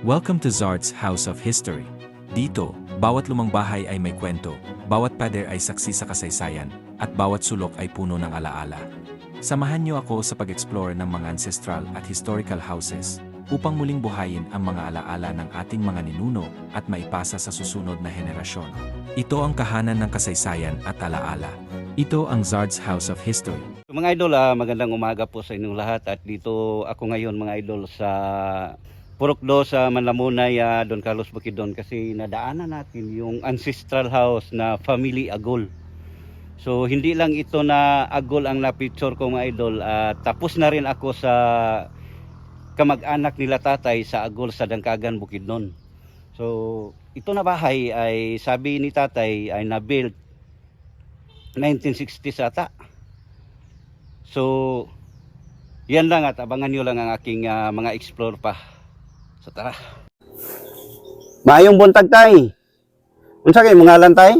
Welcome to Zard's House of History. Dito, bawat lumang bahay ay may kwento, bawat pader ay saksi sa kasaysayan, at bawat sulok ay puno ng alaala. Samahan niyo ako sa pag-explore ng mga ancestral at historical houses upang muling buhayin ang mga alaala ng ating mga ninuno at maipasa sa susunod na henerasyon. Ito ang kahanan ng kasaysayan at alaala. Ito ang Zard's House of History. Mga idol, ah, magandang umaga po sa inyong lahat at dito ako ngayon mga idol sa Purokdo sa Manlamunay, ah, Don Carlos Bukidnon kasi nadaanan natin yung ancestral house na Family Agol. So hindi lang ito na Agol ang na-picture ko mga idol, ah, tapos na rin ako sa kamag-anak nila tatay sa Agol sa Dangkagan Bukidnon. So ito na bahay ay sabi ni tatay ay na-build 1960 sa ata. So, yan lang at abangan nyo lang ang aking ah, mga explore pa. So tara. Maayong buntag tay. Unsa kay mga lan tay?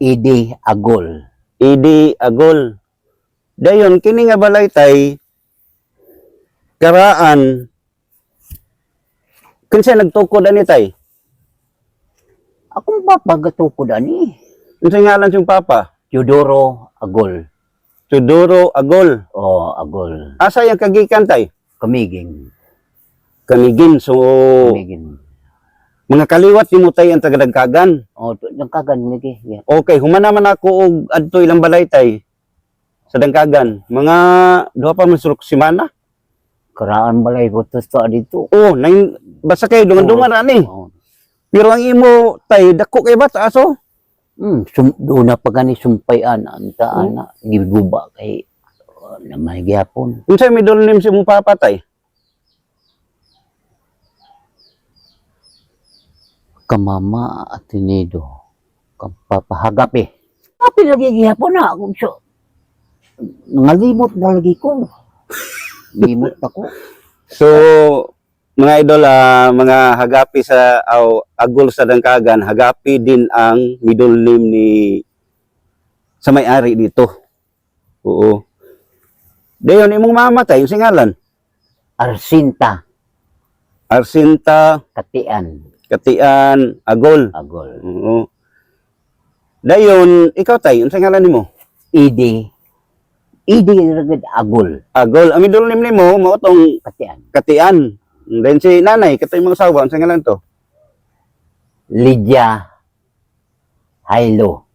Idi Agol. Idi Agol. Dayon kini nga balay tay karaan kinsa nagtukod ani tay? Akong papaгаtukod ani. Unsa ngalan siyang papa? Teodoro Agol. Tudoro Agol. O Agol. Asa yang kagikan tay? Kamiging. Kamigin. So Kamiging. mga kaliwat ni mo tay ang tagadagkagan. O yung kagan lagi. Yeah. Okay, humana man ako og adto ilang balay tay sa dangkagan. Mga duha pa man sulok simana. Karaan balay ko to sa dito. Oh, nine, basta kayo dungan-dungan ani. O. Pero ang imo tay dako kay ba sa aso? Hmm, sum, doon na pa gani sumpayan ang Hmm. taan na giguba kay uh, na may gyapon. Unsay may nim si mong papa Kamama at tinido. Kapapahagap eh. Tapi lagi gyapon na akong so. Nangalimot na lagi ko. Limot ako. So mga idol, ah, mga hagapi sa aw agol sa dangkagan, hagapi din ang middle name ni sa may-ari dito. Oo. Dayon imong mama tay, yung singalan? Arsinta. Arsinta Katian. Katian Agol. Agol. Oo. Dayon, ikaw tay, unsa ngalan nimo? Idi. Idi ragad agol. Agol. Ang middle name nimo mao tong Katian. Katian. Then si nanay, katay mga sawa, unsa ngalan to? Lydia. Hailo.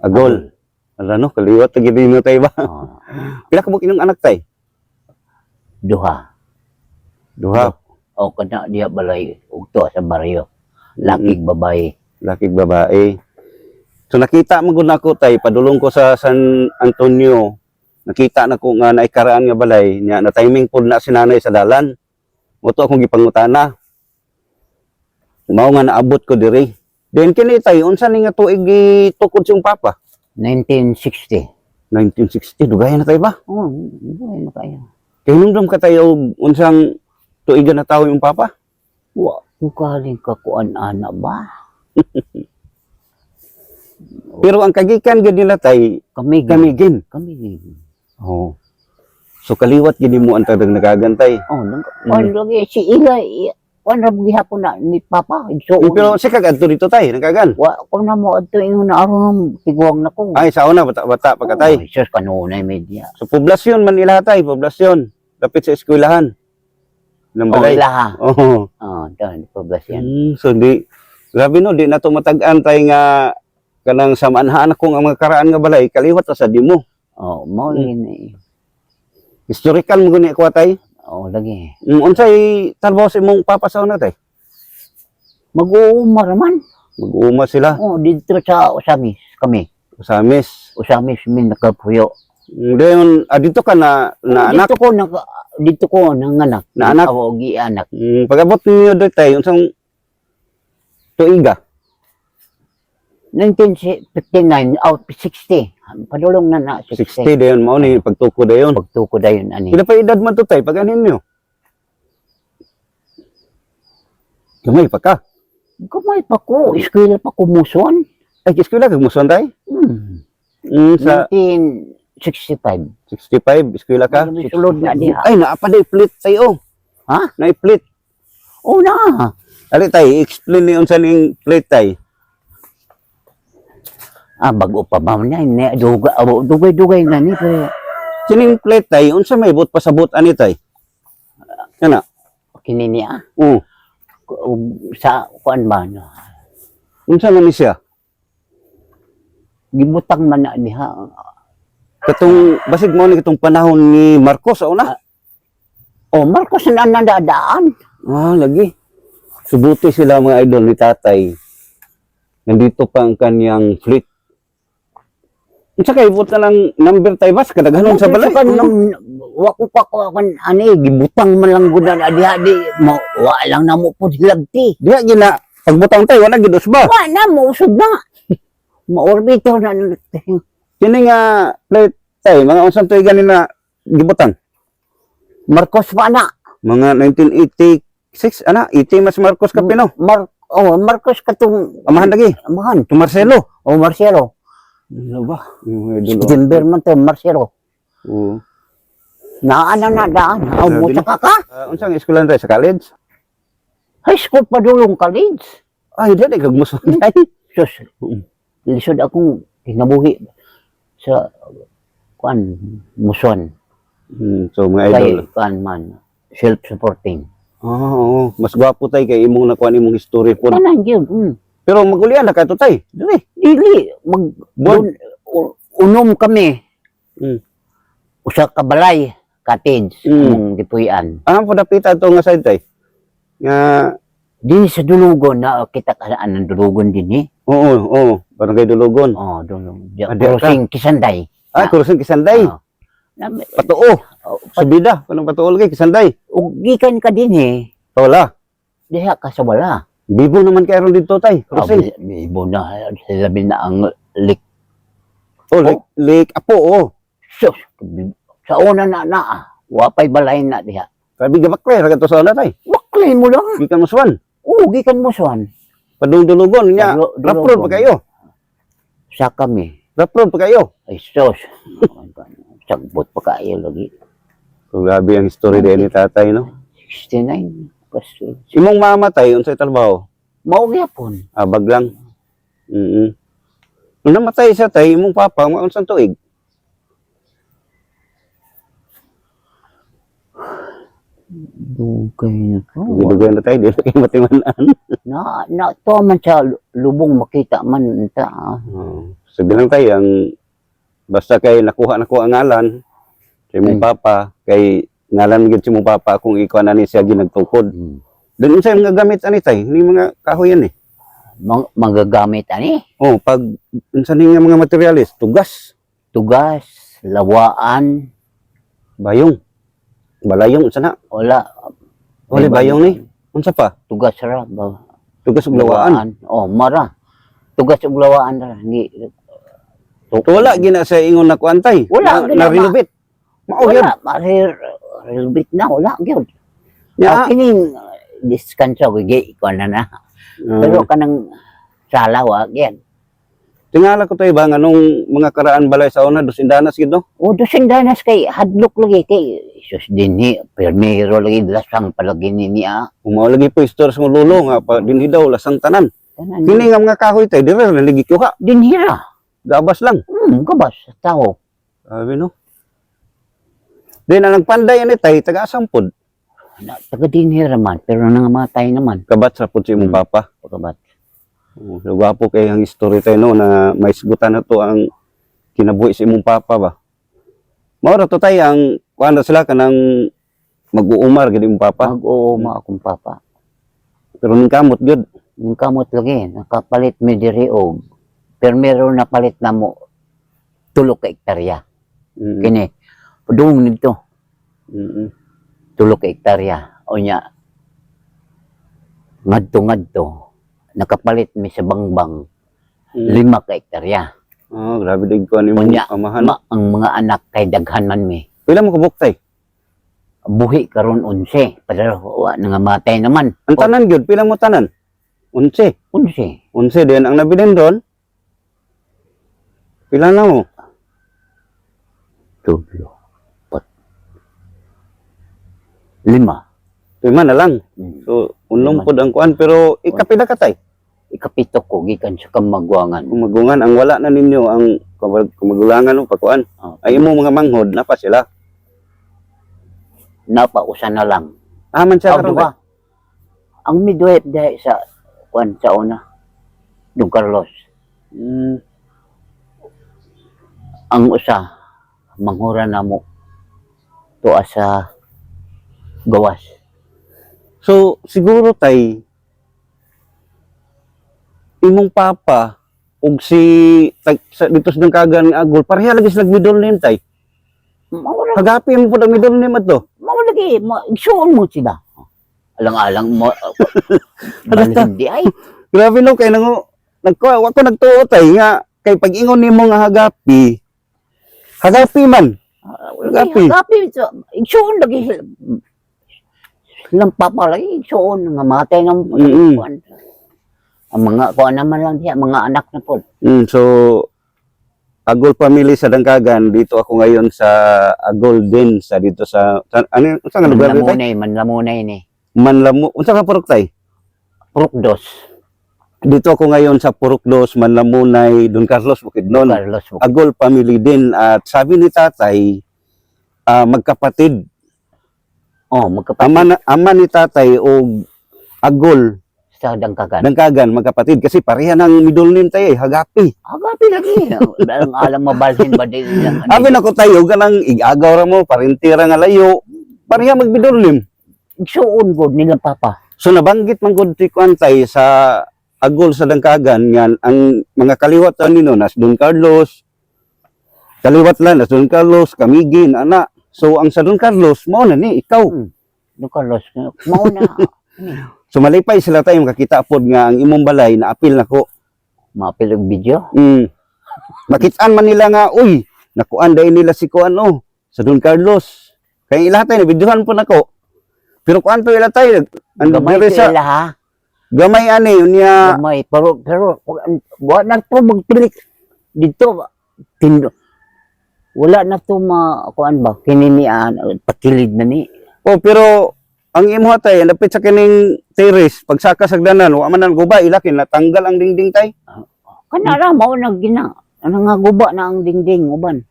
Agol. Ala no, kaliwat din mo tay ba? Oh, Pila ka mo kinong anak tay? duha. Duha. O kana diya balay ugto sa baryo. Lakig babae. Lakig babae. So nakita mo gud ako tay, padulong ko sa San Antonio. Nakita na ko nga naikaraan nga balay nya na timing pud na si nanay sa dalan. Moto akong gipangutana. Mao nga naabot ko diri. Then kini tay, unsa ni nga tuig gitukod siyang papa? 1960. 1960 dugayan na tay ba? Oh, buhay na kaya. Kay nungdom ka tayo unsang tuigan na tawo yung papa? Wa ko kaling kakuan ana ba? Pero ang kagikan gid nila tay Kami kamigin. kami. Oh. So kaliwat gid mo ang tadag nagagantay. Oh, nang mm. lagi si Ila. Wan ra gihapon na ni Papa. So, Pero si kagadto dito tay, nagagan. wa ko na mo adto ingon na aron tiguang na ko. Ay sa una bata bata pa katay. Oh, sus kanunay media. So poblasyon man nila tay, poblasyon. Lapit sa eskwelahan. Oh, balay. ilaha. Oh. Oh, dan poblasyon. Mm, so di grabe no, di na to matag-an tay nga kanang samaanhaan akong ang mga karaan nga balay kaliwat sa dimo. Oh, mo Mm. ni. Historical mo guni ako tay. Oh, lagi. Mm, unsay talbaw sa imong papa sa una tay? Mag-uumar man. Mag-uuma sila Oh, dito sa Usamis kami. sa amis. Usamis min nakapuyo. Dayon, ah, dito ka na, na anak. Dito ko naka dito ko nanganak. Na anak? Ako gi anak. Mm, pag-abot ninyo doon tayo, unsang tuiga. 1959 out 60. Padulong na na 60. 60 dayon, mao ni pagtuko dayon. Pagtuko dayon ani. Pila pa edad man to tay, pag anin nyo? Gamay pa ka. Kamay pa ko, eskwela pa kumuson. Ay, eskwela kag muson tay? Hmm. Mm, sa 1965. 65, eskwela ka? Sulod na diha. Ay, naa pa day fleet tayo. Ha? Na i-plate. Oo na. Ali tay, explain ni unsa ning plate tay. Ah, bago pa ba niya, ne, dugay, abo, dugay-dugay na ni, pero Kining plate tay, unsa may but pasabot ani tay? Kana. kini niya, Oo. ku- sa, kuan ba, na, Unsa man ni siya? gibutang man na diha. Katong basig mo ni katong panahon ni Marcos o na. Oh, Marcos na nadadaan. Ah, lagi. Subuti sila mga idol ni tatay. Nandito pa ang kanyang fleet. Unsa kay ibot na lang number tay bas kadaghanon sa balay. Kan, wako pa ko, kan, ani, gibutang man lang gud na diha, di, mo, wa lang na mo po hilabti. Diha gina pagbutang tay wala gid usba. Wa na, mo usod na. Maorbito na, Kini nga plate tay mga unsang tuy ganina gibutang. Marcos pa na. Mga 1986 ana 80 mas Marcos Capino. Mar, oh, Marcos katong, Amahan lagi. amahan. To Marcelo. Oh, Marcelo. Ano ba? September man to, Marcelo. Oo. Naana na daan. Aw mo ka ka. Ah, unsang eskwelahan tay sa college? High school pa dulong college. Ay, dili kag muso. Ay. Sus, lisod akong kinabuhi sa kuan muson Hmm, so mga idol. kay kuan man self-supporting. Ah, oo. Mas gwapo tay kay imong nakuha imong history po. Tanan gyud. Mm. Pero magulian na kato tay. Dili. Dili mag Bon. dun- u- unom kami Mm. usa ka balay cottage Mm. among gipuy-an. Ah, padapita to nga side tay. Nga Din sa dulugon na kita kasaan ng dulugon din eh. oo, oo, barangay Dulugon. Oh, dulong. Ah, di ka? Crossing Kisanday. Ah, kurusin kisanday. Ah. Na, Patuo. oh, Subida, kanang patuo lagi kisanday. ug gikan ka din eh. Wala. Diha ka sa wala. Bibo naman kay aron dito tay. Ah, Kurusin. Ibo na sabi na ang lik. Oh, like, like apo, oh. Sus, sa una na na ah. Wapay balay na diha. Sabi raga to sa una tay. Baklay mo lang. Gikan mo swan. Oo, gikan mo swan. Padung Dulugon nya. Dulo- Dulugon. Raprod pa kayo. Sa kami. Raprod pa kayo. Ay, sus. Sagbot pa kayo lagi. Grabe ang history din ni tatay, no? 69. Kasi, Imong mama tay, unsay trabaho? maugyapon. Abag lang. Mm Nung namatay siya tay, imong papa, unsang tuig. Dugay na to. Gidugay na tayo, di na kayo matimanan. Na, na, to man sa lubong makita man ta. ah. Oh. Sabi lang tayo, ang basta kay nakuha na ko ang ngalan sa imong Mm. papa, kay ngalan gid si imong papa kung ikaw na ni siya ginagtukod. Hmm. Doon sa mga gamit ani tay, ni mga kahoy yan eh. Mang, magagamit ani. Oh, pag unsa ni mga materialis, tugas, Tugas, lawaan, bayong, balayong unsa na? wala. Wala bayong ni. Unsa pa? Tugas ra ba? Tugas ug lawaan. Oh, mara. Tugas ug lawaan ra. Gi, So, wala gina sa ingon na kuantay. Wala, na, na renovate. Mao. Marir, relbit na, wala. Gyud. Ya. Yeah. Kining, diskansa, wigi, ikaw na na. Ah. Pero kanang salawa, yan. Tingala ko tayo ba nga nung mga karaan balay sa una, dosindanas gid no? O, dosing danas kay hadlok lagi kay Isus din ni, permiro lagi lasang palagi ni niya. Umao lagi po istor sa lulo nga pa dinhi daw lasang tanan. Tanan, Kini nga mga kahoy tay dire na ligi kuha. Dinhira. Gabas lang. Hmm, kabas, tao. Sabi no. Then ang nagpanday ani tay taga asampod. Na, taga dinhira man, pero nangamatay naman. Kabat sa pud si imong Hmm. papa. Kabat. Oh, so gwapo kay ang history tay no na may isgutan na to ang kinabuhi si imong papa ba. Mao ra to tay ang kuan sila kanang mag-uumar gid imong papa. Mag-uuma akong papa. Pero ning kamot gyud. Yung kamot lagi, nakapalit mi diri og permero na palit na mo tulo ka hektarya. Mm. Kini, pudong nito, Mm. tulo ka hektarya. O nya, ngadto-ngadto, nakapalit mi sa bangbang Mm. lima ka hektarya. Oh, grabe dig ko ni Unya, amahan. Ma, ang mga anak kay daghan man mi. Pila mo kabuk tay? Buhi karon unse, pero wa nangamatay naman. Ang tanan gyud, pila mo tanan? Unse. Unse. Unse din ang nabilin doon. Pila na mo? Tulo. Pat. Lima. Tuima na lang. Mm. So, unong pod ang kuan pero ikapila ka tay. Ikapito ko gikan sa kamagwangan. Kung magungan ang wala na ninyo ang kumag- kumagulangan mo pakuan. Oh, Ay imo mga manghod na pa sila. napausa na lang. Aman siya Aw, karon. diba? Ang midway dahil sa kwan sa una. Don Carlos. Mm. Ang usa manghura na mo tuwa sa gawas. So, siguro tay imong papa ug si tag, sa, dito sa Dangkagan nga agol pareha lagi sila middle name tay. Mawala Hagapi mo pud ang middle name adto. mawala lagi ma igsuon mo sila. Alang-alang mo Halata. hindi ay Grabe no kay nang nagko wa ko nagtuo tay nga kay pag ingon nimo nga hagapi. Hagapi man. Gapi. Gapi. Igsuon lagi sila. Silang papa lagi igsuon nga matay ng Mm-mm. kwan. Ang mga kuan naman lang diya, mga anak na po. Mm, so Agol family sa Dangkagan dito ako ngayon sa Agol din sa dito sa, sa ano unsa nga lugar dito? Manlamunay, manlamunay ni. Manlamu. Unsa ka purok tay? Prokdos. Dito ako ngayon sa Purukdos, Manlamunay, Don Carlos Bukidnon. Carlos. Agol family din at sabi ni tatay ah, magkapatid. Oh, magkapatid Ama, na- ama ni tatay o Agol sa Dangkagan. Dangkagan magkapatid kasi pareha ng middle name tayo eh, Hagapi. Agapi lagi. Alang alam mabalhin ba din lang. Abi na ko tayo ganang igagaw ra mo parintira nga layo. Pareha mag middle name. Igsuon ko nila papa. So nabanggit man gud ti Kuantay sa Agol sa Dangkagan nga ang mga kaliwat nino nas Don Carlos. Kaliwat lang nas Don Carlos, Kamigin, ana. So ang sa Don Carlos mo na ni ikaw. Don Carlos. Mauna. So malipay sila tayo makakita pod nga ang imong balay na apil nako. Mapil ang video. Mm. Makitaan man nila nga uy, nakuan dai nila si kuan oh, sa Don Carlos. Kaya ilahatay na videohan po nako. Pero kuan to ila tayo. Ang Gamay sa sila ha. gamay ani unya Gamay. Pero, pero, wala na to magpilik. Dito, tindo. Wala na to ma, kuan ba, kininian, pakilid na ni. Oh, pero ang imo tay napit sa kining terrace pagsaka sa danan wa man ang guba ilaki natanggal ang dingding tay. Kanara, mao na gina. Ano nga guba na ang dingding, uban.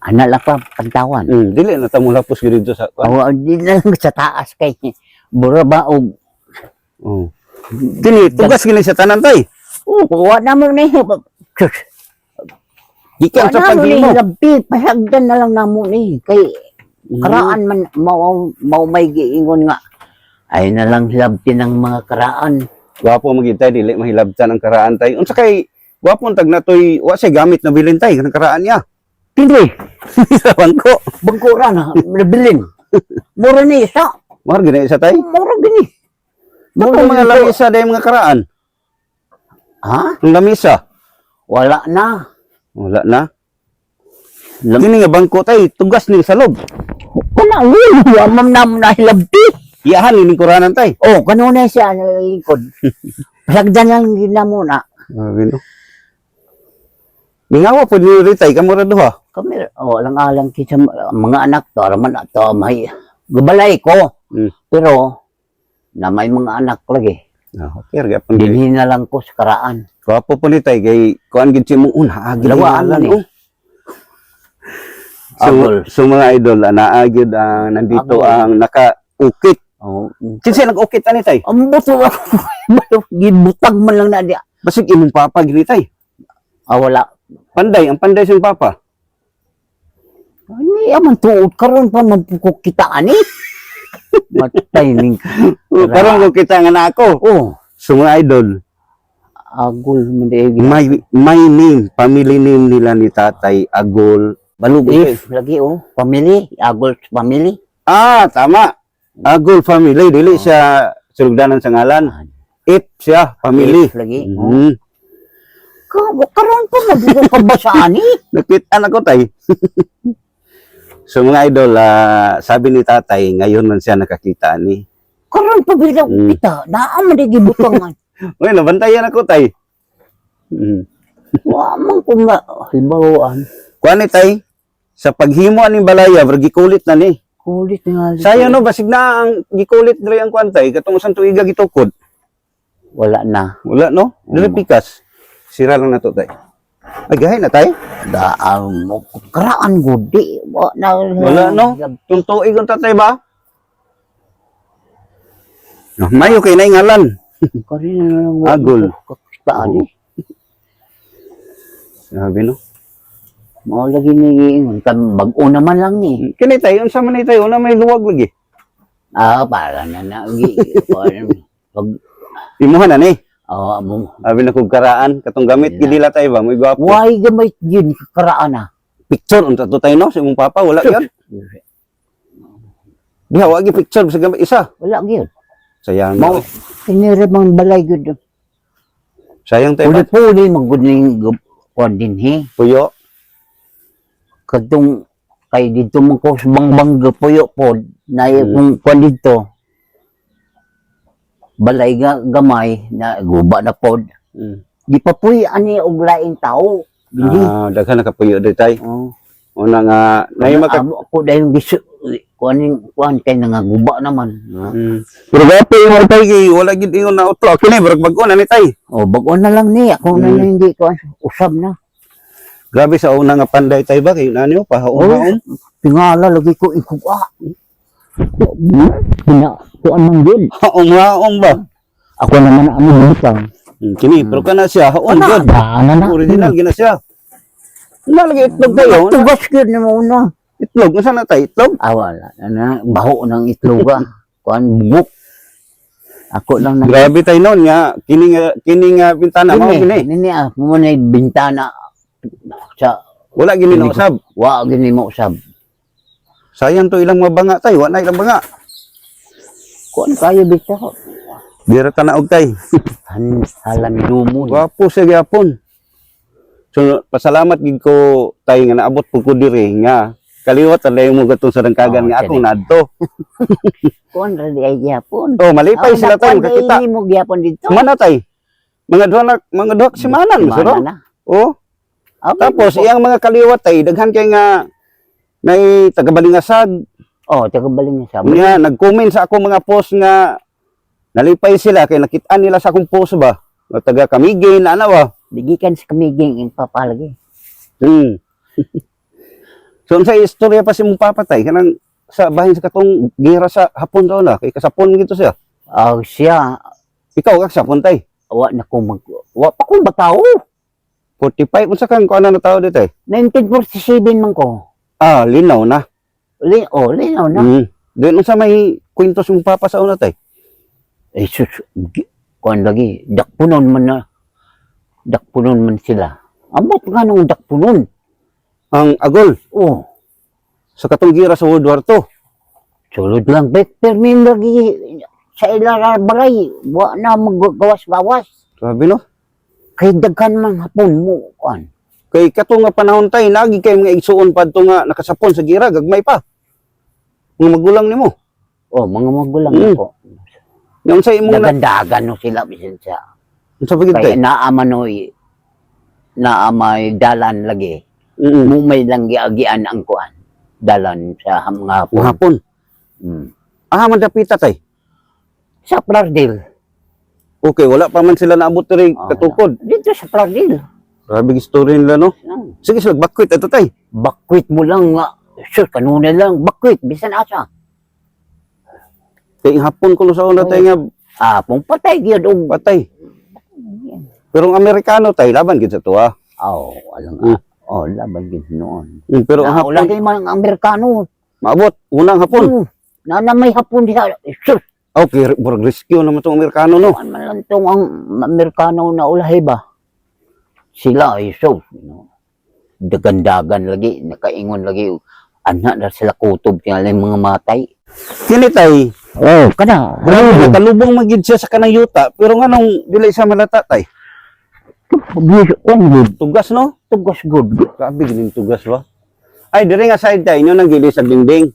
Ana lang pa, pantawan. Mm, dili na ta mo lapos gyud sa kuan. Oh, di na lang sa taas kay Bura ba og Oh. Dili tugas gini sa tanan tay. oh, wa na mo ni Gikan sa na mo ni paghimo. labi pasagdan na lang namo ni kay karaan man mao mao may giingon nga ay na lang labti ng mga karaan. Gwapo magitay dili mahilabtan ang karaan tay. Unsa kay gwapo tag natoy wa say gamit na bilin tay kanang karaan niya. Tindi, sa bangko. bangkura na nabilin. Mura ni isa. Mahal gina isa tay. Mura gini. Mura mga lamisa day mga karaan. Ha? Ang lamisa Wala na. Wala na. Lam Kini nga bangko tay tugas ni sa lob. Kana yun, wa man na mo na labti. Iyahan ni kuranan tay. Oh, kanunay siya sa likod. Pasagdan lang mo na. Grabe no. Mingawa po ni Ritay, kamura duha. Kami, oh, alang-alang kita mga anak to, araman na to, may gubalay ko. Mm. Pero, na may mga anak lagi. Ah, okay, rga pang. Dinhi na lang ko sa karaan. Gwapo po ni Tay, kay kuan gid si mo una agi Lawaan lang, man eh. oh. So, so mga idol, ana agid ang nandito Agol. ang naka-ukit. Oh, Kinsa nag-ukit ani Tay? ang buto ako. Gibutag man lang na diya. Basig imong papa gid ni, Tay. Ah, wala. Panday, ang panday sa papa. Ani, aman tuod karon pa magpukok kita ani. Matay ning. Oh, Karon ko kita nga na ako. Oh, So mga idol, agol man di. may may name, family name nila ni Tatay Agol. Balug If lagi oh, family, agol family. Ah, tama. Agol family, dili siya sulugdanan sa ngalan. If siya, family. If lagi. Oh. Mm. Ka- Karon pa magpukok ka ba sa ani? Nakita na ko tay. so mga idol, ah, sabi ni tatay, ngayon man siya nakakita ni. Karon pa bilang Mm. kita, naa man gibutangan. Uy, nabantayan ako tay. Mm. Wa man ko ma himbawaan. Kuha ni tay, sa paghimo ni balaya, bragi kulit na ni. Kulit nga. Sayang no basig na ang gikulit diri ang kwantay katong usang tuiga gitukod. Wala na. Wala no? Dili Mm. pikas. Sira lang nato tay. Ay gahay na tay. Daan mo. Karaan gudi. Na. Wala, no? Tung tuig ang tatay ba? No, mayo kay na ngalan. Kari na lang. Agol. Kakistaan eh. Sabi no. Mao lagi ni ingon kan bag-o naman lang ni. Kini tay unsa man ni tay una may luwag lagi. Ah, para na na. Pag Imuha na ni. Oh, mo. Sabi na kog karaan katong gamit Yeah. gidila tay ba? May gwapo. Why gamay yun karaan na? Picture unta to tay no sa imong papa wala gyud. Diha wa gi picture sa gamit isa. Wala gyud. Sayang. Mao tinire mang balay gyud. Sayang tay ba? Puli-puli magudling kuan din he. Puyo. Kadtong kay dito man ko sa bangbang puyo pod na Hmm. kung kuan dito. Balay nga gamay na guba na pod. Mm. Di pa puy ani og laing tao. Dili. Ah, daghan na kapuyo di tay. Oh. Una nga nay maka Amo ko dayon gisu kuan kuan kay nga guba naman. Mm. Pero gapo yung tay kay wala gid ingon na utlo. Kini barag bag na ni tay. Oh, bago na lang ni ako na Hmm. hindi ko usab na. Grabe sa una nga panday tay ba kay nani pa haon. Tingala lagi ko ikuha. Pina, kuan man yun. Haong haong ba? Ako naman ang bitaw. Hmm, Kini pero kana siya haon Ano gud. na na. Original gina siya. Nalagay itlog tayo. Tugas yun na mo na. Itlog, nasa na tayo? Itlog? Ah, wala. Na, baho ng itloga. Kuan bugok. Ako lang na. Grabe tayo noon nga. Kini nga, kini nga bintana mo gini. Nini ah, mo na bintana sa Wala gini na usab. wa gini mo usab. Sayang to ilang mabanga tayo. Wala ilang banga. Kuan kayo bitaw. Dira ka na og tay. Han halan dumon. Wapo siya gyapon. So pasalamat gid ko tay nga naabot pud ko diri nga kaliwat alay mo gatong sa dangkagan Oh, nga akong nadto. Kuan ra di ay gyapon. Oh, malipay sila tay kakita. Ini mo gyapon dito. Mana tay? Mga duha na mga duha simanan Mana suro. na. Oh, Ah, tapos iyang mga kaliwat tay daghan kay nga nay tagabalingasag Oh, taga baling sa. Nga, nag-comment sa ako mga post nga nalipay sila kay nakitaan nila sa akong post ba. Nga taga Kamigin, ano ba? Digikan sa kamiging in papalagi. Hmm. so, sa istorya pa si mong papatay, kanang sa bahin sa katong gira sa hapon daw na, kay kasapon gito siya. Ah, siya Ikaw ka kasapon tay. wa na ko mag wa pa ko bataw. 45, unsa kang kuan na tao dito eh? 1947 man ko. Ah, linaw na. Li oh, linaw na. Hmm. Doon unsa may kwento si mong papa sa una tay? Eh sus, kuan lagi dakpunon man na dakpunon man sila. Amot nga nung dakpunon. Ang agol Oh, sa katong gira sa World War II. sulod lang bet permin lagi sa ilara balay. Wa na maggawas-gawas. Sabi no? Kay daghan man hapon mo kuan. Kay kato nga panahon tay lagi kay mga igsuon padto nga nakasapon sa gira gagmay pa. Mga magulang nimo. Oh, mga magulang Mm. ko. Nga unsa imong na Dagandagan no sila bisan sa unsa pa gid tay? naamanoy naamay dalan lagi Mm. mo may lang giagian ang kuan dalan sa mga hapon. Hapon. Mm. Ah, mandapita tay. Sa Plardil. Okay, wala pa man sila naabot diri Ah, katukod. Dito sa Plardil. Grabe story nila no. Yan. Sige sila bakwit ato tay. Bakwit mo lang nga. Sure, kanuna lang. Bakwit. Bisan asa. Kay hapon ko sa una tay nga Ah, pong patay gyud og patay. Pero ang Amerikano tay laban gid sa tuwa. Oh, alang Mm. Oh, laban gyud noon. Mm, pero ang hapon lagi man ang Amerikano. maabot unang hapon. Mm. Na na may hapon diha. Sure, Okay, murag rescue naman tong Amerikano no. Kuan man lang tong ang Amerikano na ulahay ba? Sila ay so, know, dagan-dagan lagi, nakaingon lagi, anak na sila kutob lang mga matay. Kini tay, Oh, kana. grabe nakalubong magid siya sa kanang yuta, pero nganong dili sa malata tay. Tugas no? tugos good. Grabe gining tugas ba? Ay, diri nga side tay inyo nang gili sa dingding.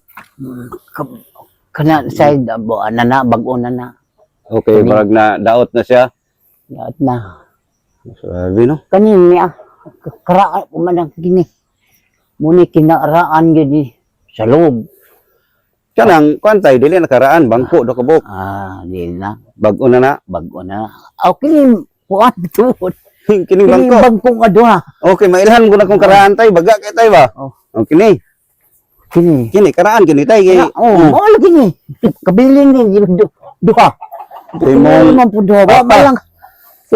Ka- Kana side abo ana na bag-o na na. Okay, barag na daot na siya. Yaat na. Grabe no. Kanin niya karaan ko man ang kini. Muni kinaraan gyud ni sa loob. Kanang kuan tay dili nakaraan bangko do kabok. Ah, di na. Bag-o na na. Bago na. Okay, kuan to. Kining Kini bangko. bangko nga duha. Okay, mailhan ko na kung karaan tay baga kay tay ba. Oh. Oh, kini. Kini. Kini karaan kini tay kay. Ah, oh, mo lagi ni. Kabilin ni du- duha. Mo man po duha. Wa Papa.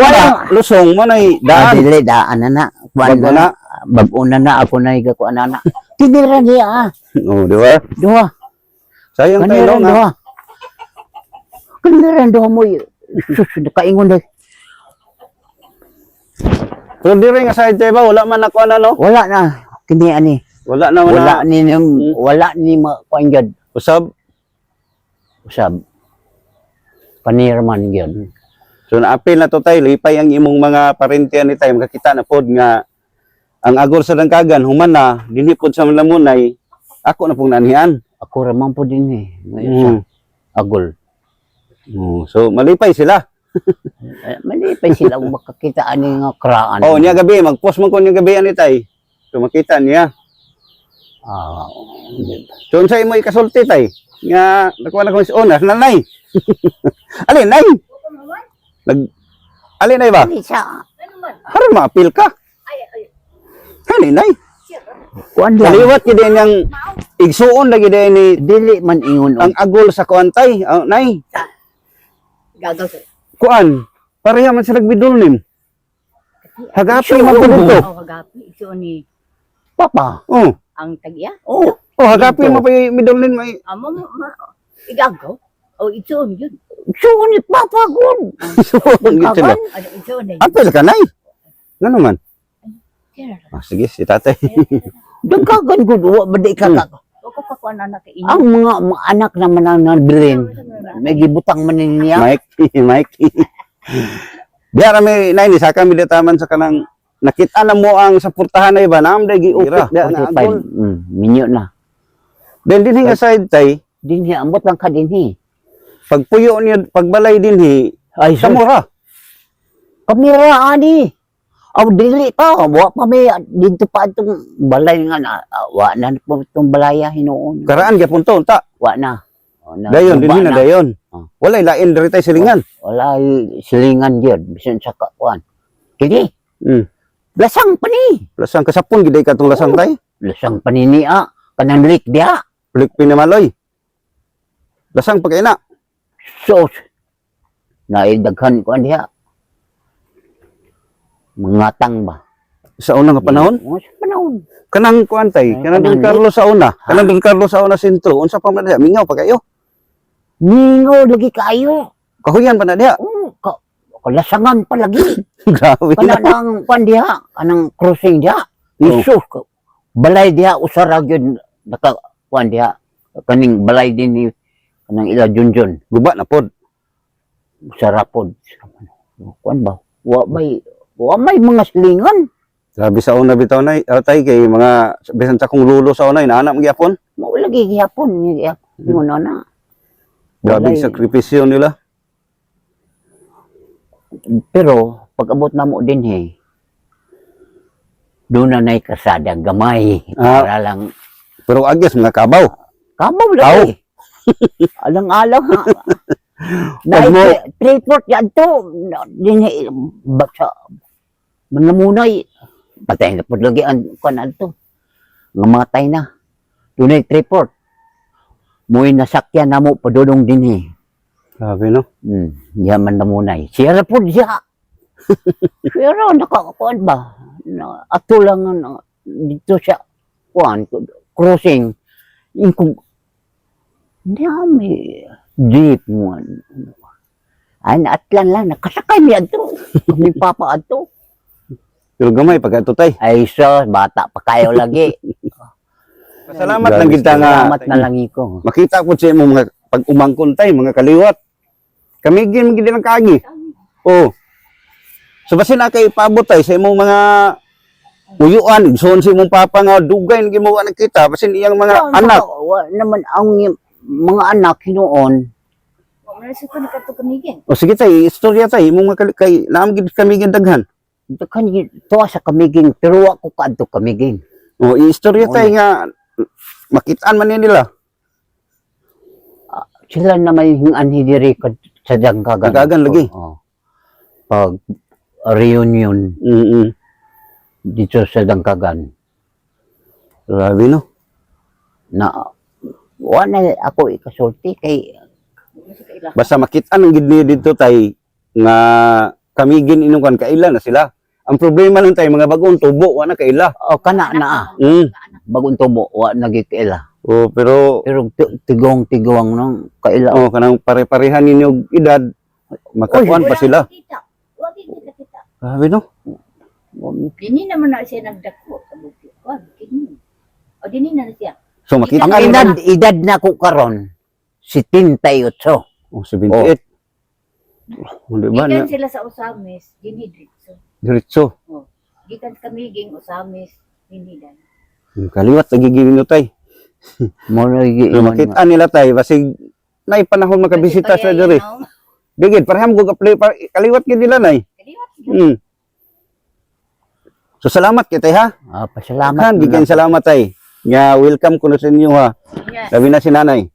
Lang. Wala. lusong mo nay Ah, daan. dili daan na na. Kuan Bago na. na. Bago na na ako na iga kuan na na. Tinira niya ah. Oh, di ba? Duha. Sayang tay Kanira no nga. duha. Kanira duha mo. Sus, kaingon na. Pero diri nga side tay ba wala man ako na no. Wala na. Kini ani. Wala na Wala wala. ni yung- wala ni ma kuan gyud. Usab. Usab. Panirman gyud. So naapil na to tay lipay ang imong mga parentian ni tay makakita na pod nga ang agor sa dangkagan human na dinhi pod sa lamunay ako na pong nanihan. Ako ramang po din eh. Mm. agol. Oh, so malipay sila. Eh, Mali pa sila kung makakita ani nga kraan. Oh, niya gabi mag-post man ko niya gabi ani tay. So makita niya. Ah, So unsay mo ikasulti tay? Nga nakuha na ko is onas nanay. Alin nay? Nag Alin nay ba? Ani sa Haron maapil ka. Hani nay. kuan lang. Kaliwat gid yang igsuon lagi din ni Dili man ingon ang agol sa kuantay. Oh, nay. Gagaw sa Kuan. Pareha man sila bidol nim. Hagapi mo ko dito. oh, hagapi. Ito ni papa. Oh. ang tagya. Oh, Oh, hagapi mo pa yung bidol nim may Amo mo. Igagaw. O ito ni yun. so ni papa gud. suon gid sila. Ano ito ni. Apil ka nay. Ngano man? Kaya Ah, sige si tatay. Dagkagan gud wa ba di ka ka- O ko pa ko na na kay Ang mga, mga anak naman ang nabilin. May gibutang man niya. Mike, Mike. Diya kami nay ni sa kami taman sa kanang nakita na mo ang sa purtahan na iba nam dagi upit da nga 45. agol. Mm, minyo na. Then din nga side tay, Dinhi ambot lang ka dinhi. Pagpuyo niya pagbalay dinhi, Ay, sa mura. kamera ani. Aw dili pa, wa pa may dito pa itong balay nga na ah, wa na po itong balaya hinuon. Karaan gyapon to unta. Wa na. Na- Dayon dinhi na dayon. Oh. Walay lain diri tay silingan. Wala silingan gyud bisan sa kakuan. Kini, Mm. lasang pa ni. Lasang kasapon giday ka tong lasang tay. Lasang pa ni niya. Kanang lik dia. Balik pinamaloy. Lasang pagkaina. Sos. Naidaghan ko diha. Mangatang ba? Sa una nga panahon, sa panahon. kanang kuan tay, Ay, kanang Don kanang Carlos sa una, kanang Don Carlos sa una sentro, unsa pa man diha? Mingaw pa kayo. Ningo lagi kayo. Kahuyan pa na diha. Oh, ka, kalasangan pa lagi. Grabe Kana na. nang kwan diha, kanang crossing diha. Oh. Isus ko. Balay diha usara gyud naka kwan diha. Kaning balay din ni kanang ila junjun. Guba na pod. Usara pod. Kwan ba? Wa may wa may mga silingan. Grabe sa una bitaw na, uh, tay kay mga bisan sa kong lulo sa una, inaana mo gyapon. Mo lagi gihapon ni ngono na. Grabe sakripisyo nila. Pero pag abot na mo din eh. Doon na na'y kasada gamay. Ah. Para lang Pero agyas mga kabaw. Kamaw Aw. Lang eh. Alang-alang ha. Na Pag mo- triport yan to. Din basa. Manamunay. Patay na po lagi ang kanan to. Ngamatay na. Tunay triport. Muy nasakyan na mo padulong din eh. Grabe no. Hmm, yaman na munay. Siya po siya. Pero nakakuan ba? Na, ato lang na, dito siya. Kuan, crossing. Yung ako may jeep mo. Ay, naatlan lang. Nakasakay niya ito. Kami papa ato. Pero gamay pag ato tay. Ay, so, bata pa kayo lagi. Salamat lang kita nga Salamat na lang ko. makita ko sa imong mga pag umangkon tay mga kaliwat. Kami gin magid lang kaagi. Oh. So basi na kay paabot tay sa imong mga uyuan, igsoon sa imong papa nga dugay nga mo nakita basin iyang mga anak. Wa, naman, ang mga anak hinuon, kamigin. O sige tay, istorya tay imong mga kay naam gid kami gid daghan. kan to sa kamiging pero wa ko kadto kamiging O istorya tay nga makitaan man nila. Sila na may anhi diri kad sa Dangkagan. Dangkagan lagi? Pag reunion Mm-mm. dito sa Dangkagan Grabe no. na wala ako ikasulti kay Basta makita ang gid niyo dito tay nga kami gin inukan kaila na sila. Ang problema lang tay mga bagong tubo wa na kaila. o kana na Mm. bagong tubo wa nagikaila. Oh, pero Pero ti- tigong tigawang nang kaila. oh kanang pare-parehan ninyo edad makakuan pa sila. Grabe no. Dini naman na siya nagdako sa bukid. Wag kini. O dini na siya. So makita Ang edad edad na ko karon 78. Oh, 78. Oh. Di ba Gikan na sila sa Usamis, dini dito. diretso. Gikan kami ging Usamis, dini dan. Hmm, Kaliwat lagi gini tay. Mo lagi So makita nila tay basig nay panahon makabisita sa diri. Digid pareham ko kaplay par- kaliwat gid nila nay. Kaliwat. Mm. So salamat kay tay ha. Ah, pasalamat. Kan na gikan lang. salamat tay. Nga welcome ko na sa inyo ha. Yes. Labi na si nanay.